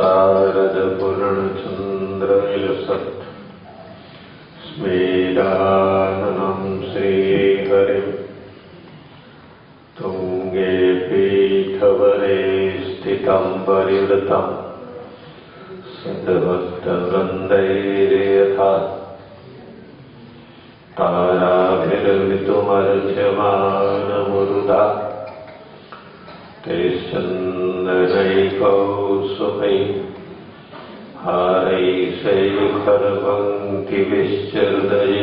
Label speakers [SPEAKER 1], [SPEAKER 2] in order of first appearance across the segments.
[SPEAKER 1] शारदपूर्णचन्द्रविलसत् स्मेराननं श्रीहरिम् तुङ्गे पीठवरे स्थितं परिवृतं सद्भक्तवृन्दैर्यथा ताराभिर्मितुमर्चमानमुरुदा शैकौ सुखै हारै शैखर्वङ्किविश्चर्दये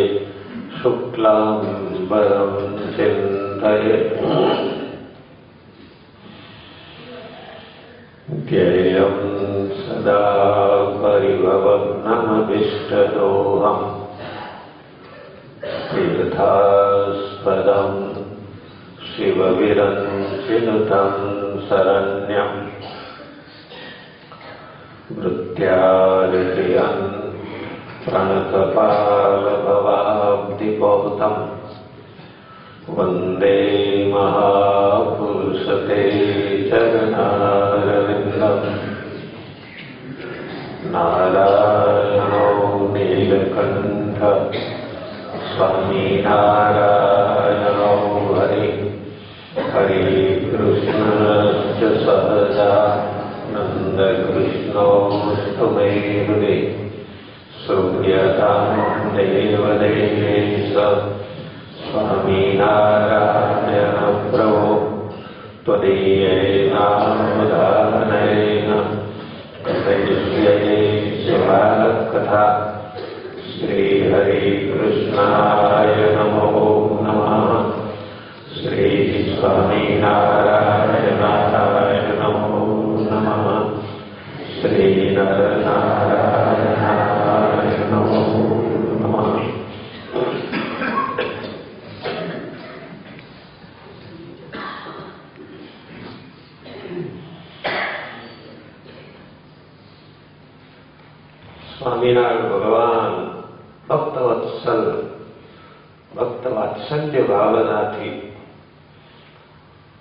[SPEAKER 1] शुक्लाम्बरं चिन्तये। ध्येयं सदा परिभवन्नमभिष्टदोहम् तीर्थास्पदम् शिवविरञ्चिनुतम् शरण्यम्। वृत्त्यादियन् प्रणतपालभवाब्धिबोधम् वन्दे महापुरुषते चरणारविन्दम्। नारायणो नीलकण्ठ स्वामीनारायणो हरि। हरे कृष्णश्च सहजा नन्दकृष्णोऽस्तु मे हृदि श्रूयतां देवदेवेश स्वामीनारायणप्रभो त्वदीयेनावधानेन कथयिष्ये शिवाकथा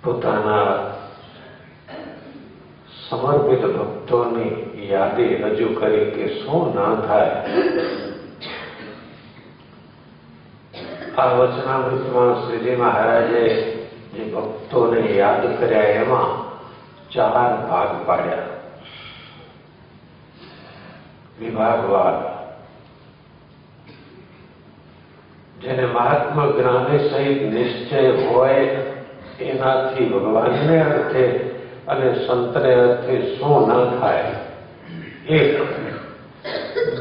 [SPEAKER 1] પોતાના સમર્પિત ભક્તોની યાદી રજૂ કરી કે શું ના થાય. આ વચનામૃતમાં શ્રીજી મહારાજે જે ભક્તોને યાદ કર્યા એમાં ચાર ભાગ પાડ્યા. વિભાગવાર જેને મહાત્મા જ્ઞાને સહિત નિશ્ચય હોય એનાથી ભગવાનને અર્થે અને સંતને અર્થે શું ન થાય, એક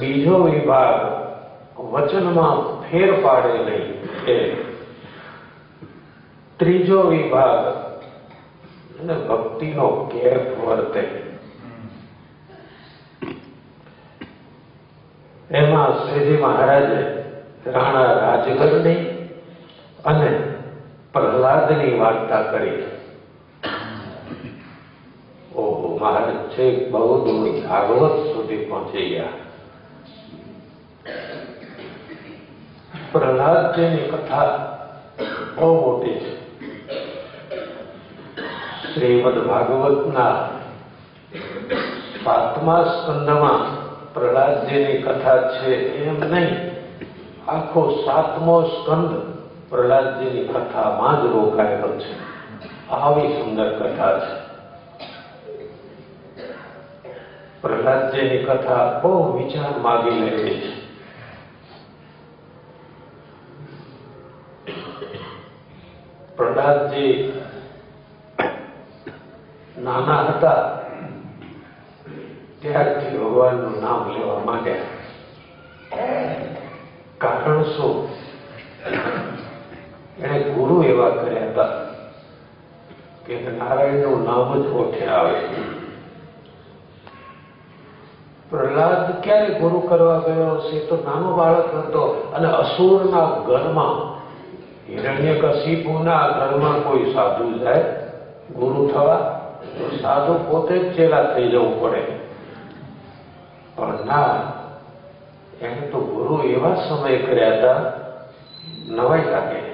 [SPEAKER 1] બીજો વિભાગ વચનમાં ફેર પાડે નહીં એ ત્રીજો વિભાગ અને ભક્તિનો કેફ વર્તે. એમાં શ્રીજી મહારાજે રાણા રાજગરની અને પ્રહલાદની વાર્તા કરી. ઓહો, મહારાજ છે, બહુ દૂર ભાગવત સુધી પહોંચી ગયા. પ્રહલાદજીની કથા બહુ મોટી છે. શ્રીમદ ભાગવતના સાતમા સ્કંદમાં પ્રહલાદજીની કથા છે એમ નહીં, આખો સાતમો સ્કંદ પ્રહલાદજીની કથામાં જ રોકાયેલો છે. આવી સુંદર કથા છે. પ્રહલાદજીની કથા બહુ વિચાર માગી લેવી છે. પ્રહલાદજી નાના હતા. ત્યારથી ભગવાનનું નામ લેવા માંડ્યા કારણ શું એણે ગુરુ એવા કર્યા હતા કે નારાયણનું નામ આવે. પ્રહલાદ ક્યારે ગુરુ કરવા ગયો? છે તો નાનો બાળક હતો અને અસુરના ઘરમાં હિરણ્યકશિપુના ઘરમાં કોઈ સાધુ જાય, ગુરુ થવા, તો સાધુ પોતે જ ચેલા થઈ જવું પડે. પણ ના, એને તો ગુરુ એવા સમય કર્યા હતા, નવાઈ લાગે.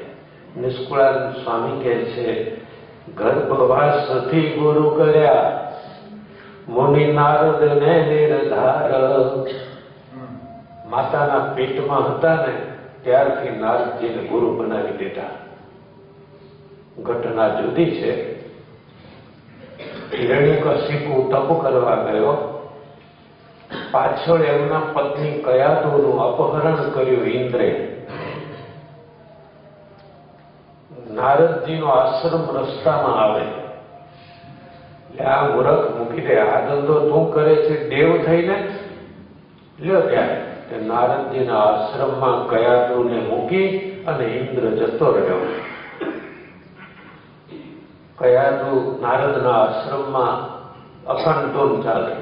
[SPEAKER 1] નિષ્કુળાનંદ સ્વામી કહે છે ગર્ભવાસથી ગુરુ કર્યા. મુનિ નારદ ને નિર્ધાર. માતાના પેટમાં હતા ને, ત્યારથી નારદજીને ગુરુ બનાવી દીધા. ઘટના જુદી છે. હિરણ્યકશિપુ તપ કરવા ગયો. પાછળ એમના પત્ની કયાતુનું અપહરણ કર્યું ઇન્દ્રે. નારદજીનો આશ્રમ રસ્તામાં આવે. એટલે આ મૂરખ મૂકી દે. આ ધંધો તું કરે છે? દેવ થઈને લ્યો ત્યારે નારદજીના આશ્રમમાં કયાતુને મૂકી અને ઇન્દ્ર જતો રહ્યો. કયાતુ નારદના આશ્રમમાં અખંડ ધૂન ચાલે.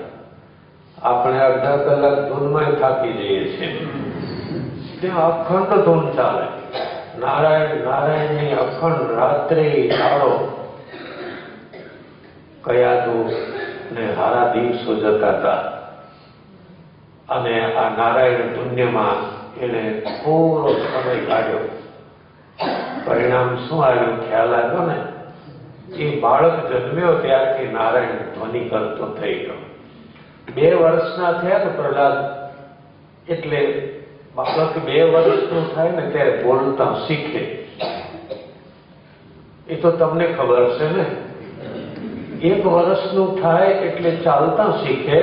[SPEAKER 1] આપણે અડધા કલાક ધૂનમાં થાકી જઈએ છીએ. ત્યાં અખંડ ધૂન ચાલે. નારાયણ, નારાયણની અખંડ રાત્રે કયા કયાતુ ને હારા દિવસો જતા હતા? અને આ નારાયણ પુણ્યમાં એને થોડો સમય કાઢ્યો. પરિણામ શું આવ્યું? ખ્યાલ આવ્યો ને? એ બાળક જન્મ્યો ત્યારથી નારાયણ ધ્વનિ કરતો થઈ ગયો. બે વર્ષના થયા તો પ્રહલાદ, એટલે બાળક બે વર્ષનું થાય ને ત્યારે બોલતા શીખે એ તો તમને ખબર છે ને એક વર્ષનું થાય એટલે ચાલતા શીખે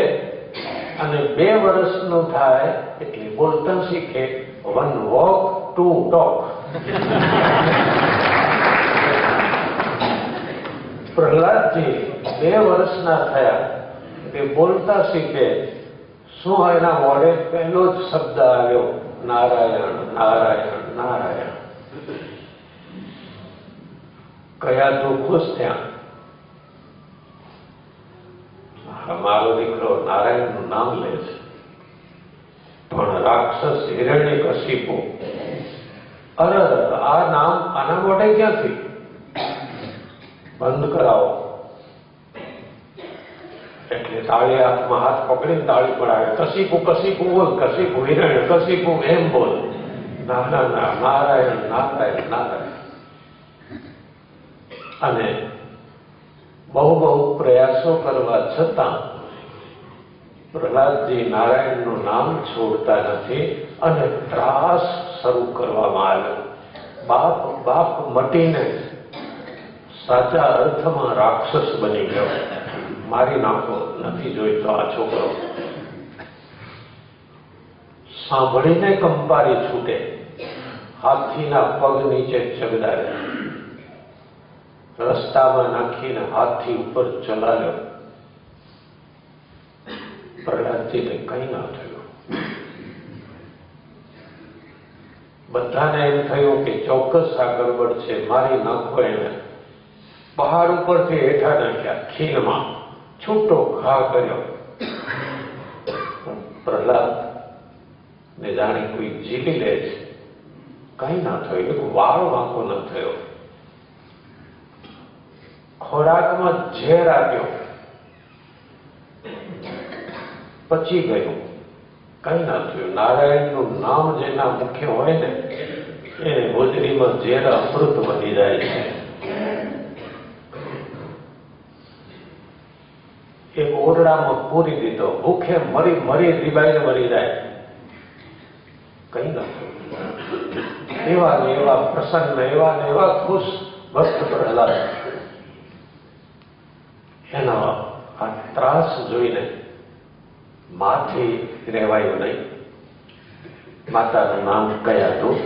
[SPEAKER 1] અને બે વર્ષનું થાય એટલે બોલતા શીખે. One walk two talk Prahladji, બે વર્ષના થયા તે બોલતા શીખે. શું એના મોઢે પહેલો જ શબ્દ આવ્યો? નારાયણ નારાયણ નારાયણ. કયા તું ખુશ થયા? મારો દીકરો નારાયણનું નામ લે છે. પણ રાક્ષસ હિરણ્ય કશીપો અરે, આ નામ આના માટે ક્યાંથી? બંધ કરાવો. એટલે તાળી હાથમાં હાથ પકડીને તાળી પડાવે કશીપુ કશીપુ બોલ કશીપુ હિરણ્ય કશીપુ એમ બોલ. ના ના ના, નારાયણ નારાયણ નારાયણ અને બહુ બહુ પ્રયાસો કરવા છતાં પ્રહલાદજી નારાયણનું નામ છોડતા નથી અને ત્રાસ શરૂ કરવામાં આવ્યો. બાપ બાપ મટીને સાચા અર્થમાં રાક્ષસ બની ગયો. મારી નાખો નથી જોઈતો આ છોકરો. સાંભળીને કંપારી છૂટે. હાથીના પગ નીચે ચગદારે રસ્તામાં નાખીને હાથી ઉપર ચલાવ્યો. પ્રહલાદજીને કંઈ ના થયું. બધાને એમ થયું કે ચોક્કસ આ ગડબડ છે, મારી નાખો એને. પહાડ ઉપરથી હેઠા નાખ્યા ખીણમાં છૂટો ઘા કર્યો. પ્રહલાદ ને જાણે કોઈ જીલી લે છે. કઈ ના થયું વાળ વાંકો ન થયો. ખોરાકમાં ઝેર આપ્યો પચી ગયું. કઈ ના થયું. નારાયણનું નામ જેના મુખ્ય હોય ને, એને હોજરીમાં ઝેર અમૃત બની જાય છે એક ઓરડામાં પૂરી દીધો. ભૂખે મરી મરી રીબાઈને મરી જાય. કઈ ન એવા ને એવા પ્રસન્ન એવા ને એવા ખુશ ભક્ત પ્રહલાદ એનો આ ત્રાસ જોઈને માથી રહેવાયું નહીં. માતાનું નામ કયા હતું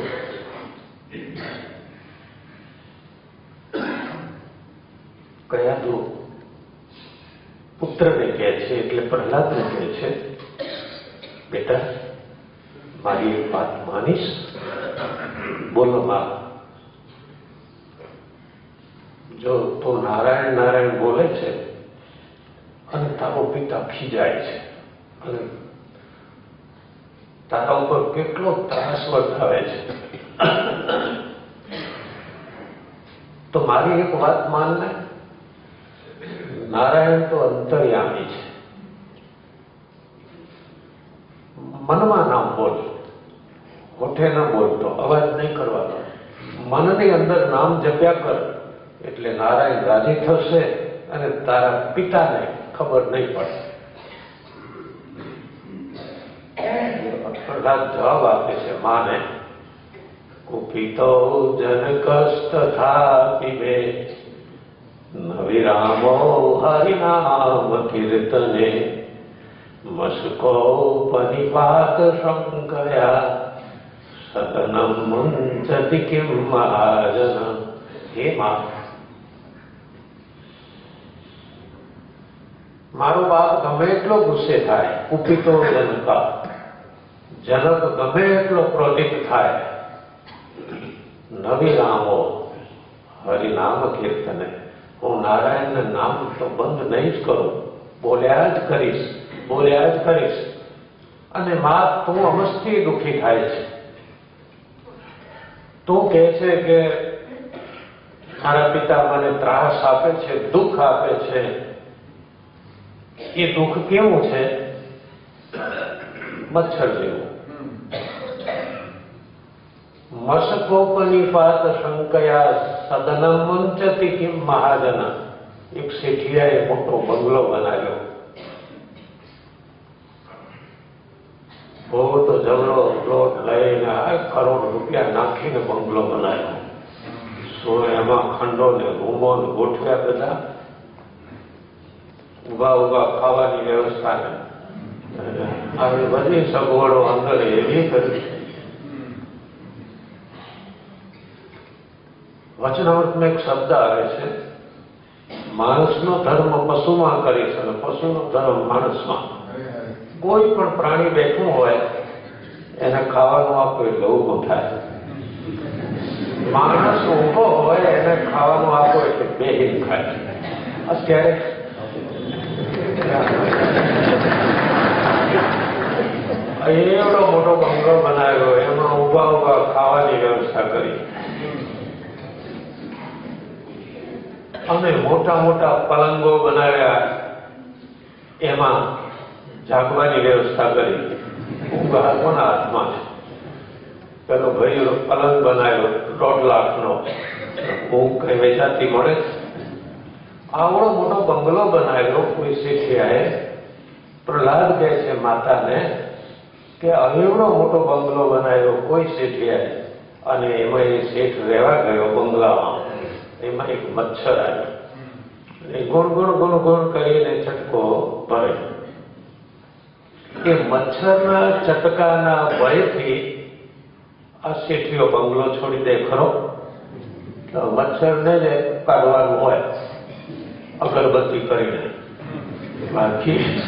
[SPEAKER 1] કયા હતું પુત્રને છે એટલે પ્રહલાદને કહે છે. બેટા, મારી એક વાત માનીશ. બોલો માં જો તો નારાયણ નારાયણ બોલે છે અને તારો પિતા ખીજાય છે. અને તારા ઉપર કેટલો ત્રાસ વર્તાવે છે. તો મારી એક વાત માનને. નારાયણ તો અંતર્યામી છે. મનમાં ના બોલ. હોઠે ના બોલ તો અવાજ નહીં કરવાનો. મનની અંદર નામ જપ્યા કર. એટલે નારાયણ રાજી થશે અને તારા પિતાને ખબર નહીં પડે. જવાબ આપે છે, માને, કુપિતો જન કષ્ટ થા પીવે નવિરામો હરિનામ કીર્તને. મસ્કો પનિપાત શંકયા સદનમ મુંચતિ કિમ મહાજન હે મા મારો બાપ ગમે એટલો ગુસ્સે થાય કુપિતો જનક જનક ગમે એટલો ક્રોધિત થાય નવી રામો હરિનામ કીર્તને હું નારાયણના નામ તો બંધ નહીં જ કરું બોલ્યા જ કરીશ બોલ્યા જ કરીશ. અને માં તું અમસ્તી દુઃખી થાય છે. તું કહે છે કે મારા પિતા મને ત્રાસ આપે છે, દુઃખ આપે છે. એ દુઃખ કેવું છે? મચ્છર જેવું. મસકોપનિપાત શંકયા સદનમ મંચતી કિમ મહાજન. એક શેઠિયાએ મોટો બંગલો બનાવ્યો. બહુ તો જબરો પ્લોટ લઈને કરોડ રૂપિયા નાખીને બંગલો બનાવ્યો. શું એમાં ખંડો ને રૂમો ને ગોઠવ્યા બધા? ઊભા ઊભા ખાવાની વ્યવસ્થા ને. આવી બધી સગવડો અંદર એવી કરી. વચનામૃતમાં એક શબ્દ આવે છે, માણસનો ધર્મ પશુમાં કરીશ અને પશુનો ધર્મ માણસમાં. કોઈ પણ પ્રાણી બેઠું હોય, એને ખાવાનું આપો એટલે ઊભો થાય. માણસ ઊભો હોય, એને ખાવાનું આપો એટલે બેહીન ખાય. અત્યારે એવડો મોટો બંગલો બનાવ્યો, એમાં ઊભા ઊભા ખાવાની વ્યવસ્થા કરી. અમે મોટા મોટા પલંગો બનાવ્યા. એમાં જાગવાની વ્યવસ્થા કરી. ઊંઘા કોના હાથમાં. છે પેલો ભાઈ પલંગ બનાવ્યો, દોઢ લાખનો. ઊંઘ કઈ વેચાતી મળે? આવડો મોટો બંગલો બનાવ્યો કોઈ શીખ્યાએ પ્રહલાદ કહે છે, માતાને, કે એવડો મોટો બંગલો બનાવ્યો કોઈ શેઠિયાએ. અને એમાં એ શેઠ રહેવા ગયો બંગલામાં. એમાં એક મચ્છર આવ્યો. એ ગુણ ગુણ ગુણ ગુણ કરીને છટકો ભરે. એ મચ્છરના ચટકાના ભયથી આ શેઠીઓ બંગલો છોડી દે ખરો? મચ્છરને જ કાઢવાનું હોય, અગરબત્તી કરીને. બાકી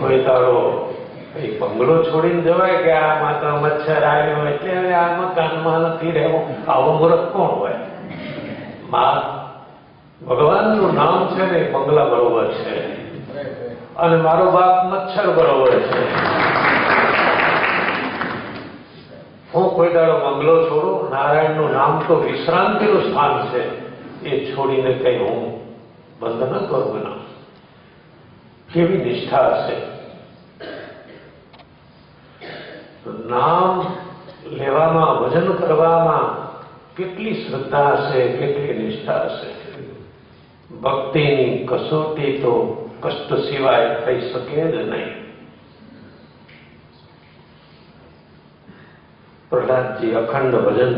[SPEAKER 1] કોઈ તારો એ બંગલો છોડીને જવાય કે આ માત્ર મચ્છર આવ્યો એટલે હવે આ મકાનમાં નથી રહેવું? આવો મૂર્ખ કોણ હોય? માં, ભગવાનનું નામ છે ને બંગલા બરોબર છે. અને મારો બાપ મચ્છર બરોબર છે. હું કોઈ દાડો બંગલો છોડું, નારાયણનું નામ તો વિશ્રાંતિનું સ્થાન છે, એ છોડીને કઈ હું બંધ ન કરું ના કેવી નિષ્ઠા હશે? નામ લેવામાં વજન કરવામાં કેટલી શ્રદ્ધા હશે, કેટલી નિષ્ઠા હશે? ભક્તિની કસોટી તો કષ્ટ સિવાય થઈ શકે જ નહીં પ્રહલાદજી અખંડ ભજન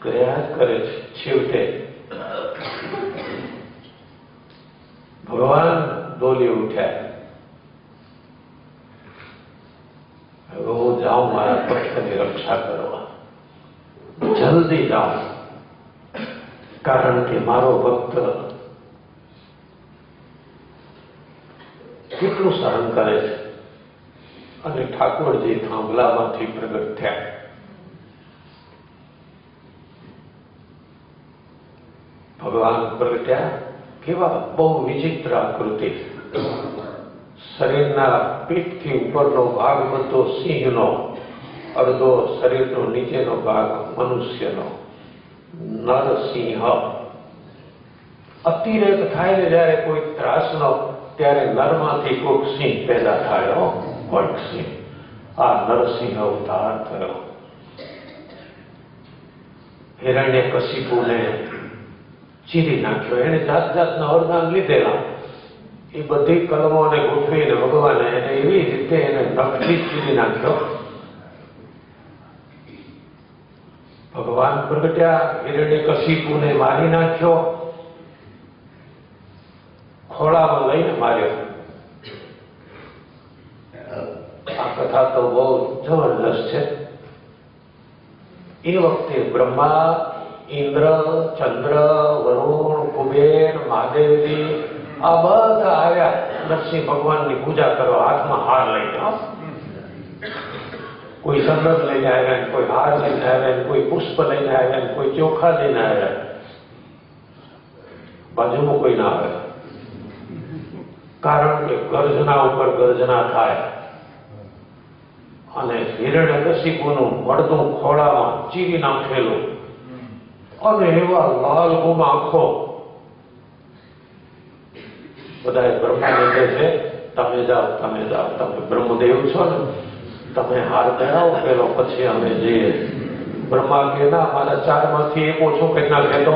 [SPEAKER 1] કર્યા જ કરે છે છેવટે ભગવાન દોલી ઉઠ્યા હવે હું જાઉં મારા ભક્તની રક્ષા કરવા જલ્દી જાઉં કારણ કે મારો ભક્ત કેટલું સહન કરે છે? અને ઠાકોરજી થાંભલામાંથી પ્રગટ થયા. ભગવાન પ્રગટ્યા. કેવા બહુ વિચિત્ર આકૃતિ. શરીરના પીઠથી ઉપરનો ભાગ બધો સિંહનો, અડધો શરીરનો નીચેનો ભાગ મનુષ્યનો. નરસિંહ. અતિરેક થાય ને જ્યારે કોઈ ત્રાસનો ત્યારે નરમાંથી એક સિંહ પેદા થયો. વટસિંહ આ નરસિંહ અવતાર થયો. હિરણ્ય કશિપુને ચીરી નાખ્યો. એને જાત જાતના વરદાન લીધેલા. એ બધી કલમોને ગોઠવીને ભગવાને એને એવી રીતે એને નખથી ચીરી નાખ્યો. ભગવાન પ્રગટ્યા, હિરણ્ય કશિપુને મારી નાખ્યો. ખોળામાં લઈને માર્યો આ કથા તો બહુ જબરદસ્ત છે એ વખતે બ્રહ્મા ઇન્દ્ર ચંદ્ર વરુણ કુબેર મહાદેવજી આ બધા આવ્યા નરસિંહ ભગવાનની પૂજા કરવા હાથમાં હાર લઈને હો. કોઈ સંગત લઈને આવ્યા ને કોઈ હાર લઈને આવ્યા ને કોઈ પુષ્પ લઈને આવ્યા ને કોઈ ચોખા લઈને આવ્યા બાજુમાં કોઈ ના આવે કારણ કે ગર્જના ઉપર ગર્જના થાય. અને હિરણ્ય કશિપુનું મળતું ખોળામાં ચીરી નાખેલું અને એવા લાલ ગુમ આંખો. બધા બ્રહ્માને છે, તમે જાઓ તમે જાઓ, તમે બ્રહ્મદેવ છો ને? તમે હાર ધરાવો, પેલો પછી અમે જઈએ બ્રહ્મા કે ના મારા ચારમાંથી એક ઓછો કઈ ના કહેતો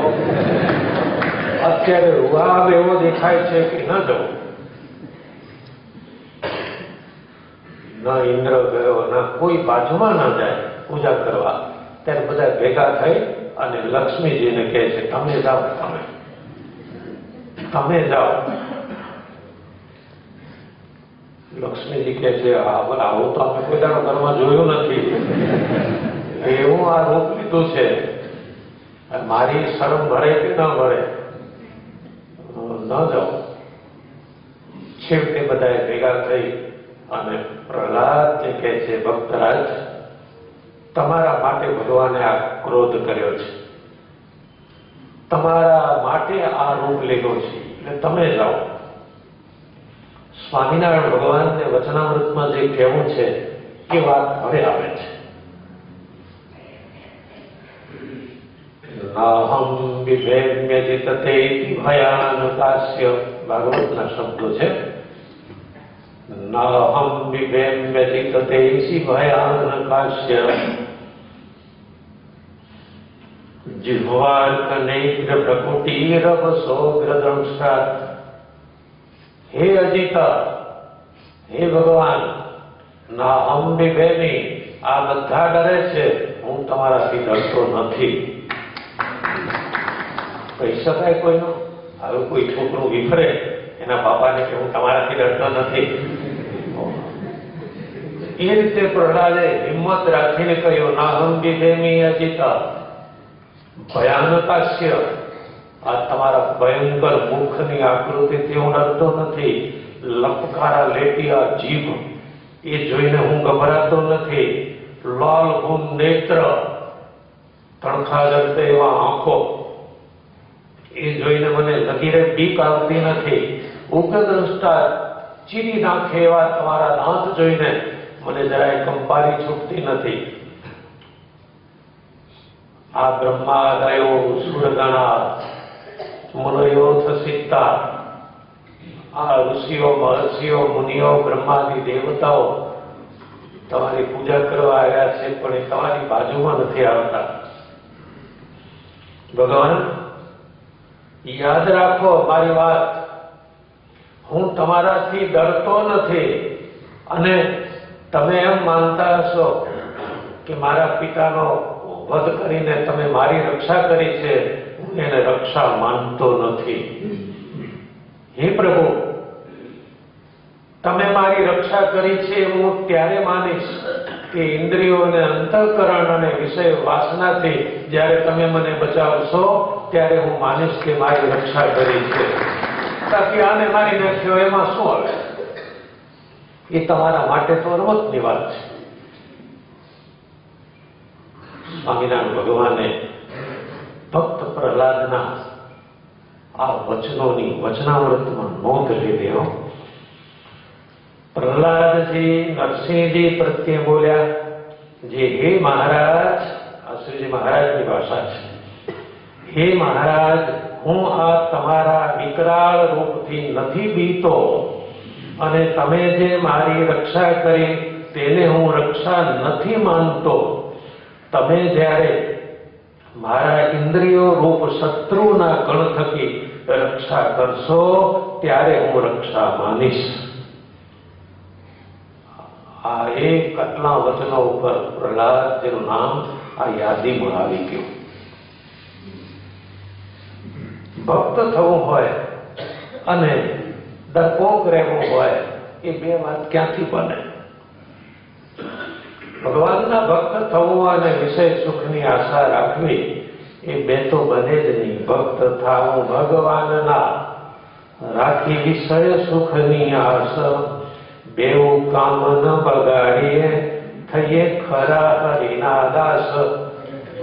[SPEAKER 1] અત્યારે રૂઆબ એવો દેખાય છે કે ન જવું. ના ઇન્દ્ર ગયો, ના કોઈ બાજુમાં ના જાય, પૂજા કરવા. ત્યારે બધા ભેગા થઈ અને લક્ષ્મીજીને કહે છે, તમે જાઓ, તમે. તમે જાઓ. લક્ષ્મીજી કહે છે આવું તો આપણે કોઈ દાડો ઘરમાં જોયું નથી. એવું આ રૂપ લીધું છે. મારી શરમ ભરે કે ન ભરે? ન જાઓ છેવટે બધાએ ભેગા થઈ અને પ્રહલાદ જે કહે છે, ભક્તરાજ, તમારા માટે ભગવાને આ ક્રોધ કર્યો છે. તમારા માટે આ રૂપ લીધો છે. એટલે તમે જાઓ. સ્વામિનારાયણ ભગવાનને વચનામૃતમાં જે કહેવું છે, એ વાત હવે આવે છે. અહમ વિભેમ્યજિત તે ભયાનકાસ્ય. ભાગવતના શબ્દો છે. નાહમ વિભેમ્યજિત તે ભયાનકાસ્ય જિહ્વાર્ક નેત્ર પ્રકુટીરવ સોગ્રદંશાત હે અજિતા હે ભગવાન ના વિભેમી આ બધા ડરે છે હું તમારાથી ડરતો નથી। કહી શકાય કોઈનો? હવે કોઈ છોકરું વિફરે એના બાપાને કે હું તમારાથી ડરતો નથી. એ રીતે પ્રહલાદે હિંમત રાખીને કહ્યું, ના હમ બેની અજિતા ભયાનકાસ્ય આ તમારા ભયંકર મુખની આકૃતિથી હું ડરતો નથી. લપકારા આ જીભ, એ જોઈને હું ગભરાતો નથી. લાલ હું નેત્ર, તણખા જડતે એવા આંખો, એ જોઈને મને લગીરે બીક આવતી નથી. ઉગ્રદ્રષ્ટા ચીરી નાખે એવા તમારા દાંત જોઈને મને જરાય કંપારી છૂટતી નથી. આ બ્રહ્માદયો સુરગણા મનોયો થસિતા આ ઋષિઓ, મહર્ષિઓ, મુનિઓ, બ્રહ્માદી દેવતાઓ તમારી પૂજા કરવા આવ્યા છે, પણ એ તમારી બાજુમાં નથી આવતા. ભગવાન, યાદ રાખો મારી વાત હું તમારાથી ડરતો નથી. અને તમે એમ માનતા હશો કે મારા પિતાનો વધ કરીને તમે મારી રક્ષા કરી છે, હું એને રક્ષા માનતો નથી. હે પ્રભુ, તમે મારી રક્ષા કરી છે હું ત્યારે માનીશ કે ઇન્દ્રિયો અને અંતઃકરણ અને વિષય વાસનાથી જ્યારે તમે મને બચાવશો, ત્યારે હું માનીશ કે મારી રક્ષા કરી છે. બાકી આને મારી નાખ્યો એમાં શું આવે એ તમારા માટે તો રમતની વાત છે સ્વામિનારાયણ ભગવાને ભક્ત પ્રહલાદના આ વચનોની વચનામૃતમાં નોંધ લીધી હો પ્રહલાદજી નરસિંહજી પ્રત્યે બોલ્યા જે હે મહારાજ આ શ્રીજી મહારાજની ભાષા છે હે મહારાજ હું આ તમારા વિકરાળ રૂપથી નથી બીતો. અને તમે જે મારી રક્ષા કરી, તેને હું રક્ષા નથી માનતો. તમે જ્યારે મારા ઇન્દ્રિયો રૂપ શત્રુના ગણ થકી રક્ષા કરશો, ત્યારે હું રક્ષા માનીશ. આ એક આટલા વચનો ઉપર પ્રહલાદજીનું નામ આ યાદીમાં આવી ગયું. ભક્ત થવું હોય અને ડરપોક રહેવું હોય, એ બે વાત ક્યાંથી બને? ભગવાનના ભક્ત થવું અને વિષય સુખની આશા રાખવી, એ બે તો બને જ નહીં. ભક્ત થાવું ભગવાનના. રાખી વિષય સુખની આશા બેવું કામ ન બગાડીએ, થઈએ ખરા હરિના દાસ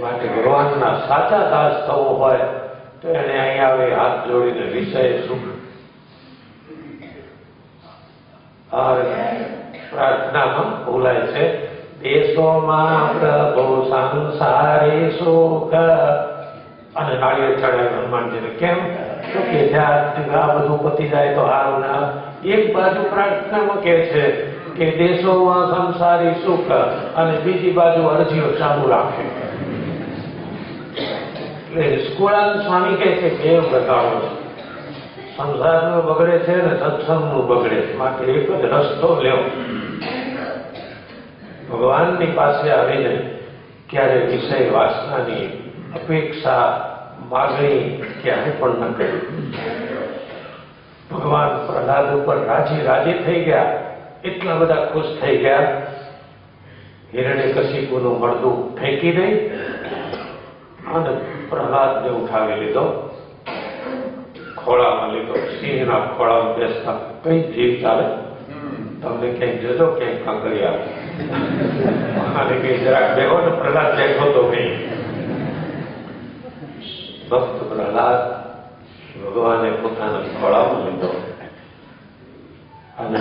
[SPEAKER 1] માટે ભગવાનના સાચા દાસ થવું હોય તો એને અહીં આવે હાથ જોડીને વિષય સુખ પ્રાર્થનામાં બોલાય છે દેશોમાં પ્રભુ, સંસારી સુખ. અને નાળિયેર ચડાવે હનુમાનજીને કેમ? તો કે જ્યાં આ બધું પતી જાય તો હારું ના એક બાજુ પ્રાર્થનામાં કે છે કે દેશોમાં સંસારી સુખ. અને બીજી બાજુ અરજીઓ ચાલુ રાખે. એટલે નિષ્કુળાન સ્વામી કહે છે બે પ્રકારો છે સંસારનું બગડે છે ને સત્સંગનું બગડે છે માટે એક જ રસ્તો લેવો ભગવાનની પાસે આવીને ક્યારે વિષય વાસનાની અપેક્ષા માગણી ક્યારે પણ ન કરી ભગવાન પ્રહલાદ ઉપર રાજી રાજી થઈ ગયા એટલા બધા ખુશ થઈ ગયા હિરણ્ય કશિપુનું મળદું ફેંકી દઈ અને પ્રહલાદને ઉઠાવી લીધો ખોળામાં લીધો સિંહના ખોળામાં બેસતા કઈ જીવ ચાલે તમને ક્યાંક જજો ક્યાંક કાંકરિયા અને કઈ જરાક બેહો ને પ્રહલાદ બેઠો તો નહીં ભક્ત પ્રહલાદ ભગવાને પોતાના ખોળામાં લીધો અને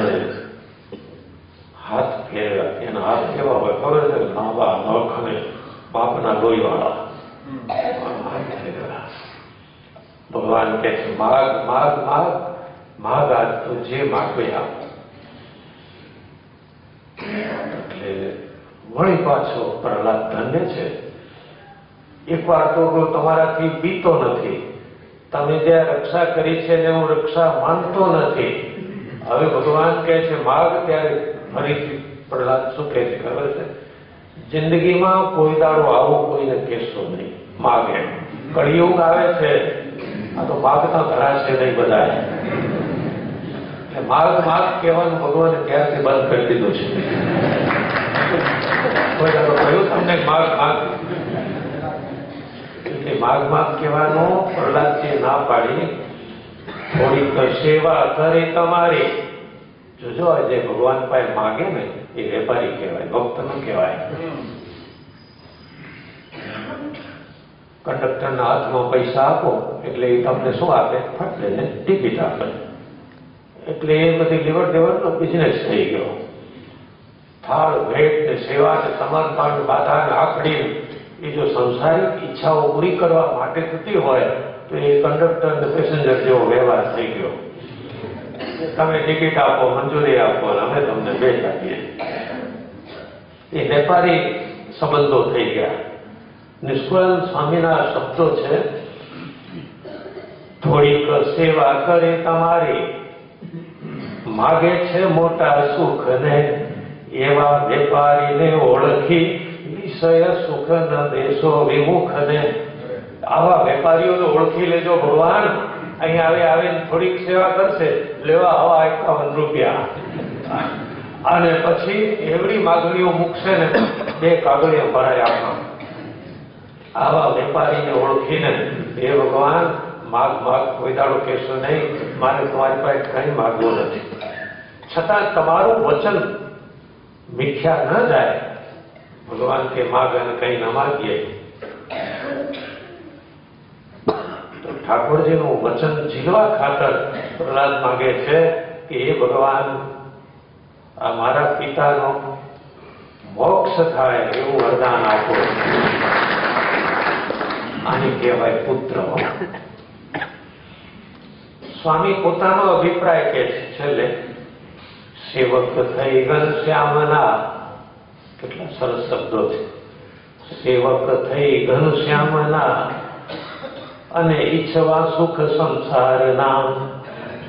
[SPEAKER 1] હાથ ફેરવ્યા એના હાથ કેવા હોય ખબર છે લાંબા નખ ને બાપના લોહીવાળા ભગવાન કે માગ માગ માગ માગ આજ તો જે માગે આપ. એટલે વળી પાછો પ્રહલાદ ધન્ય છે. એકવાર તો તમારાથી બીતો નથી. તમે જે રક્ષા કરી છે ને હું રક્ષા માનતો નથી. હવે ભગવાન કહે છે, માગ, ત્યારે ફરીથી પ્રહલાદ શું કહે છે, ખબર છે? જિંદગીમાં કોઈ દાડો આવો કોઈને કહેશો નહીં. માગે. કળિયુગ આવે છે. આ તો માગતા ધરાશે નહીં બધા માગ માગ કહેવાનું ભગવાને ક્યારથી બંધ કરી દીધું છે? કોઈ દાડો કહ્યું તમને માગ માગ? એટલે માગ માગ કહેવાનો પ્રહલાદજી ના પાડી, થોડીક સેવા કરે તમારી. જોજો આજે ભગવાન પાસે માગે ને. એ વેપારી કહેવાય ભક્ત કહેવાય. કંડક્ટરના હાથમાં પૈસા આપો, એટલે એ તમને શું આપે? ફટ લઈને ટિકિટ આપે. એટલે એ બધી લેવડ દેવડનો બિઝનેસ થઈ ગયો. થાળ, ભેટ ને સેવા ને સમર્પણ બાધાને આખડી એ જો સંસારિક ઈચ્છાઓ પૂરી કરવા માટે થતી હોય, તો એ કંડક્ટર ને પેસેન્જર જેવો વ્યવહાર થઈ ગયો. તમે ટિકિટ આપો, મંજૂરી આપો, અને અમે તમને ભેટ આપીએ. એ વેપારી સંબંધો થઈ ગયા. નિષ્કુળાનંદ સ્વામીના શબ્દો છે, થોડીક સેવા કરે તમારી, માગે છે મોટા સુખ ને એવા વેપારીને ઓળખી વિષય સુખ ન દેશો વિમુખ ને આવા વેપારીઓને ઓળખી લેજો ભગવાન. અહીંયા આવે આવીને થોડીક સેવા કરશે, લેવા આવા એકાવન રૂપિયા. અને પછી એવડી માગણીઓ મૂકશે ને, બે કાગળીઓ ભરાય આપણા આવા વેપારીને ઓળખીને હે ભગવાન, માગ માગ, કોઈ દાડો કહેશો નહીં, મારે તમારી પાસે કંઈ માગવું નથી. છતાં તમારું વચન મિથ્યા ન જાય, ભગવાન કે માગ અને કંઈ ન માગીએ. ઠાકોરજીનું વચન જીલવા ખાતર પ્રહલાદ માગે છે કે એ ભગવાન આ મારા પિતાનો મોક્ષ થાય એવું વરદાન આપો આને કહેવાય પુત્ર. સ્વામી પોતાનો અભિપ્રાય કે છેલ્લે, સેવક થઈ ઘનશ્યામના કેટલા સરસ શબ્દો છે. સેવક થઈ ઘનશ્યામના અને ઈચ્છવા સુખ સંસારના.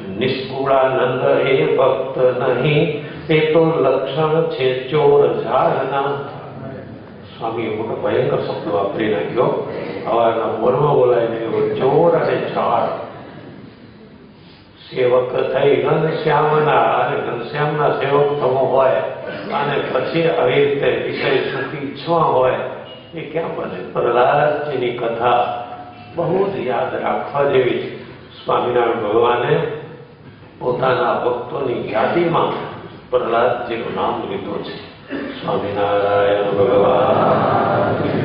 [SPEAKER 1] નિષ્કુળાનંદ એ ભક્ત નહીં એ તો લક્ષણ છે? ચોર ઝાડના સ્વામી મોટો ભયંકર શબ્દ વાપરી નાખ્યો. હવાના મોરમાં બોલાય એવો, ચોર અને ઝાડ. સેવક થઈ ઘનશ્યામના, અને ઘનશ્યામના સેવક થવો હોય, અને પછી આવી રીતે વિષય સુખી ઈચ્છવા હોય, એ ક્યાં બને? પ્રહલાદજીની કથા બહુ જ યાદ રાખવા જેવી છે. સ્વામિનારાયણ ભગવાને પોતાના ભક્તોની યાદીમાં પ્રહલાદજીનું નામ લીધું છે. સ્વામિનારાયણ ભગવાન.